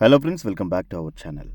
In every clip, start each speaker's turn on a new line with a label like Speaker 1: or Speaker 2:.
Speaker 1: Hello friends welcome back to our channel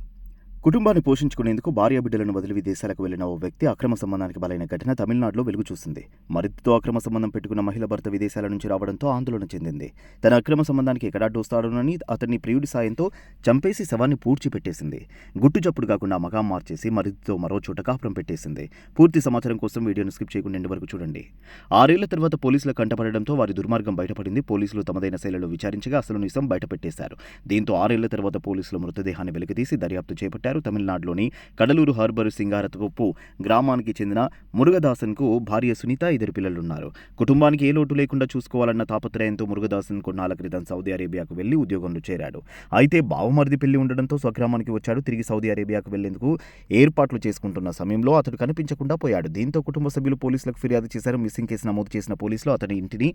Speaker 1: కుటుంబాన్ని పోషించుకునేందుకు భార్య బిడ్డలను వదిలి విదేశాలకు వెళ్ళిన ఓ వ్యక్తి అక్రమ సంబంధానికి బలైన ఘటన తమిళనాడులో వెలుగు చూసింది. మరిదితో అక్రమ సంబంధం పెట్టుకున్న మహిళ భర్త విదేశాల నుంచి రావడంతో ఆందోళన చెందింది. తన అక్రమ సంబంధానికి ఎక్కడాడ్డొస్తాడోనని అతన్ని ప్రియుడి సాయంతో చంపేసి శవాన్ని పూడ్చిపెట్టేసింది. గుట్టు చప్పుడు కాకుండా మగాం మార్చేసి మరిదితో మరో చోట కాపురం పెట్టేసింది. పూర్తి సమాచారం కోసం వీడియోను స్కిప్ చేయకుండా ఎండ్ వరకు చూడండి. ఆరేళ్ళ తర్వాత పోలీసుల కంటపడడంతో వారి దుర్మార్గం బయటపడింది. పోలీసులు తమదైన శైలిలో విచారించగా అసలు నిజం బయటపెట్టేశారు. దీంతో ఆరేళ్ళ తర్వాత పోలీసులు మృతదేహాన్ని వెలికితీసి దర్యాప్తు చేపట్టారు. తమిళనాడులోని కడలూరు హార్బర్ సింగారతపు గ్రామానికి చెందిన మురుగదాసన్కు భార్య సునీత ఇద్దరు పిల్లలున్నారు. కుటుంబానికి ఏ లోటు లేకుండా చూసుకోవాలన్న తాపత్రయంతో మురుగదాసన్ కొన్నాళ్ళ క్రితం సౌదీ అరేబియాకు వెళ్ళి ఉద్యోగంలో చేరాడు. అయితే బావమరిది పెళ్ళి ఉండడంతో స్వగ్రామానికి వచ్చాడు. తిరిగి సౌదీ అరేబియాకు వెళ్ళేందుకు ఏర్పాట్లు చేసుకుంటున్న సమయంలో అతడు కనిపించకుండా పోయాడు. దీంతో కుటుంబ సభ్యులు పోలీసులకు ఫిర్యాదు చేశారు. మిస్సింగ్ కేసు నమోదు చేసిన పోలీసులు అతని ఇంటిని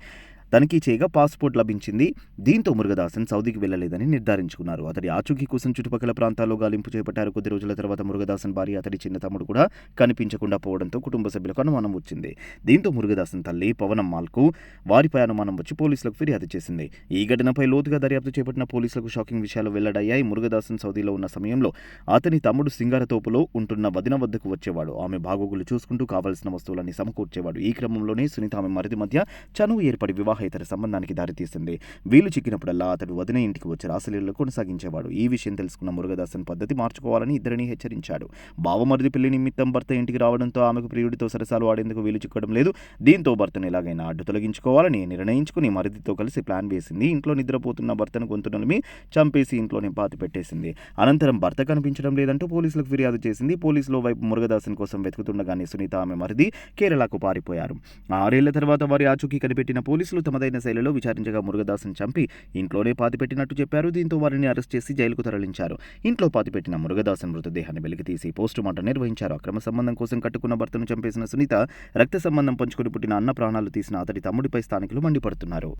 Speaker 1: తనిఖీ చేయగా పాస్పోర్ట్ లభించింది. దీంతో మురుగదాసన్ సౌదీకి వెళ్ళలేదని నిర్ధారించుకున్నారు. అతడి ఆచూకీ కోసం చుట్టుపక్కల ప్రాంతాల్లో గాలింపు చేపట్టారు. కొద్ది రోజుల తర్వాత మురుగదాసన్ భార్య అతడి చిన్న తమ్ముడు కూడా కనిపించకుండా పోవడంతో కుటుంబ సభ్యులకు అనుమానం వచ్చింది. దీంతో మురుగదాసన్ తల్లి పవనమ్మాల్కు వారిపై అనుమానం వచ్చి పోలీసులకు ఫిర్యాదు చేసింది. ఈ ఘటనపై లోతుగా దర్యాప్తు చేపట్టిన పోలీసులకు షాకింగ్ విషయాలు వెల్లడయ్యాయి. మురుగదాసన్ సౌదీలో ఉన్న సమయంలో అతని తమ్ముడు సింగారతోపులో ఉంటున్న వదిన వద్దకు వచ్చేవాడు. ఆమె బాగోగులు చూసుకుంటూ కావలసిన వస్తువులన్నీ సమకూర్చేవాడు. ఈ క్రమంలోనే సునీత ఆమె మరిది మధ్య చనువు ఏర్పడి వివాహేతర సంబంధానికి దారితీసింది. వీలు చిక్కినప్పుడల్లా అతడు వదిన ఇంటికి వచ్చి రాసలీలలో కొనసాగించేవాడు. ఈ విషయం తెలుసుకున్న మురుగదాసన్ పద్ధతి మార్చుకోవాలని ఇద్దరిని హెచ్చరించాడు. బావమరిది పెళ్ళి నిమిత్తం భర్త ఇంటికి రావడంతో ఆమెకు ప్రియుడితో సరసాలు ఆడేందుకు వీలు చిక్కడం లేదు. దీంతో భర్తను ఎలాగైనా అడ్డు తొలగించుకోవాలని నిర్ణయించుకుని మరిదితో కలిసి ప్లాన్ వేసింది. ఇంట్లో నిద్రపోతున్న భర్తను గొంతు నలిమి చంపేసి ఇంట్లోనే పాతి పెట్టేసింది. అనంతరం భర్త కనిపించడం లేదంటూ పోలీసులకు ఫిర్యాదు చేసింది. పోలీసులో వైపు మురుగదాసన్ కోసం వెతుకుతుండగానే సునీత ఆమె మరిది కేరళకు పారిపోయారు. ఆరేళ్ళ తర్వాత వారి ఆచూకీ కనిపెట్టిన పోలీసులు తమదైన శైలిలో విచారించగా మురుగదాసన్ చంపి ఇంట్లోనే పాతిపెట్టినట్టు చెప్పారు. దీంతో వారిని అరెస్ట్ చేసి జైలుకు తరలించారు. ఇంట్లో పాతిపెట్టిన మురుగదాసన్ మృతదేహాన్ని వెలికితీసి పోస్టుమార్టం నిర్వహించారు. అక్రమ సంబంధం కోసం కట్టుకున్న భర్తను చంపేసిన సునీత రక్త సంబంధం పంచుకొని పుట్టిన అన్న ప్రాణాలు తీసిన అతడి తమ్ముడిపై స్థానికులు మండిపడుతున్నారు.